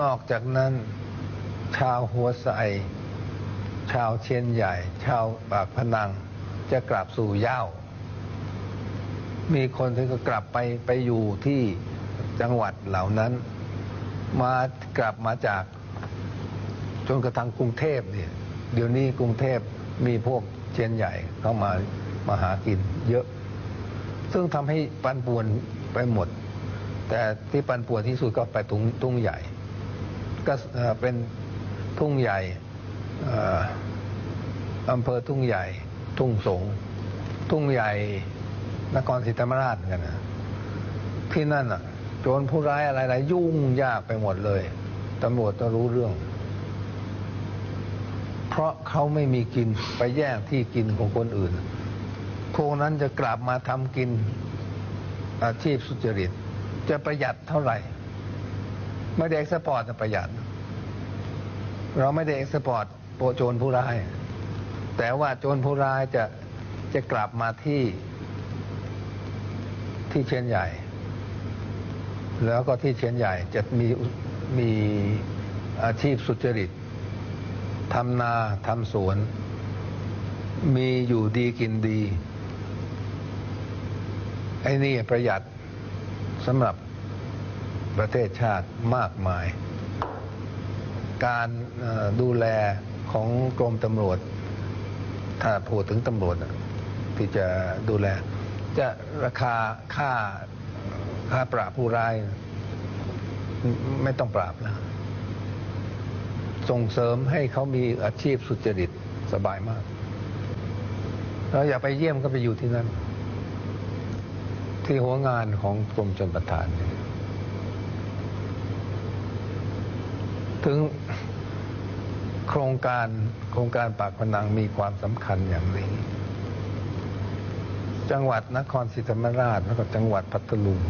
นอกจากนั้น ชาวหัวไสชาวเชียนใหญ่ ชาวปากพนัง จะกลับสู่เย่า มีคนที่ก็กลับไปไปอยู่ที่จังหวัดเหล่านั้น มากลับมาจากจนกระทั่งกรุงเทพเนี่ยเดี๋ยวนี้กรุงเทพมีพวกเชียนใหญ่เข้ามามาหากินเยอะ ซึ่งทำให้ปันป่วนไปหมด แต่ที่ปันป่วนที่สุดก็ไปทุ่งทุ่งใหญ่ ก็เป็นทุ่งใหญ่ออำเภอทุ่งใหญ่ทุ่งสงทุ่งใหญ่นครศรีธรรมราชเหมือนกันนะที่นั่นอะโจรผู้ร้ายอะไรๆยุ่งยากไปหมดเลยตำรวจต้องรู้เรื่อง เพราะเขาไม่มีกินไปแย่งที่กินของคนอื่น พวกนั้นจะกลับมาทำกินอาชีพสุจริต จะประหยัดเท่าไหร่ ไม่ได้เอ็กซ์พอร์ตจะประหยัด เราไม่ได้เอ็กซ์พอร์ตโปรโจรผู้ร้าย แต่ว่าโจรผู้ร้ายจะจะกลับมาที่ที่เชียนใหญ่ แล้วก็ที่เชียนใหญ่จะมีมีอาชีพสุจริตทำนาทำสวน มีอยู่ดีกินดี ไอ้นี่ประหยัดสำหรับประเทศชาติมากมาย การดูแลของกรมตำรวจถ้าพูดถึงตำรวจที่จะดูแลจะราคาค่าค่าปราบผู้ร้ายไม่ไม่ต้องปราบแล้วส่งเสริมให้เขามีอาชีพสุจริตสบายมากเราอยากไปเยี่ยมก็ไปอยู่ที่นั่น ที่หัวงานของกรมชนประทานเนี่ย ถึงโครงการโครงการปากพนังมีความสำคัญอย่างนี้ จังหวัดนครศรีธรรมราชแล้วก็จังหวัดพัทลุง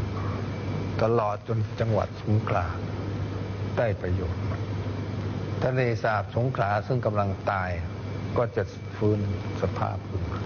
ตลอดจนจังหวัดสงขลาได้ประโยชน์ทะเลสาบสงขลาซึ่งกำลังตายก็จะฟื้นสภาพขึ้นมา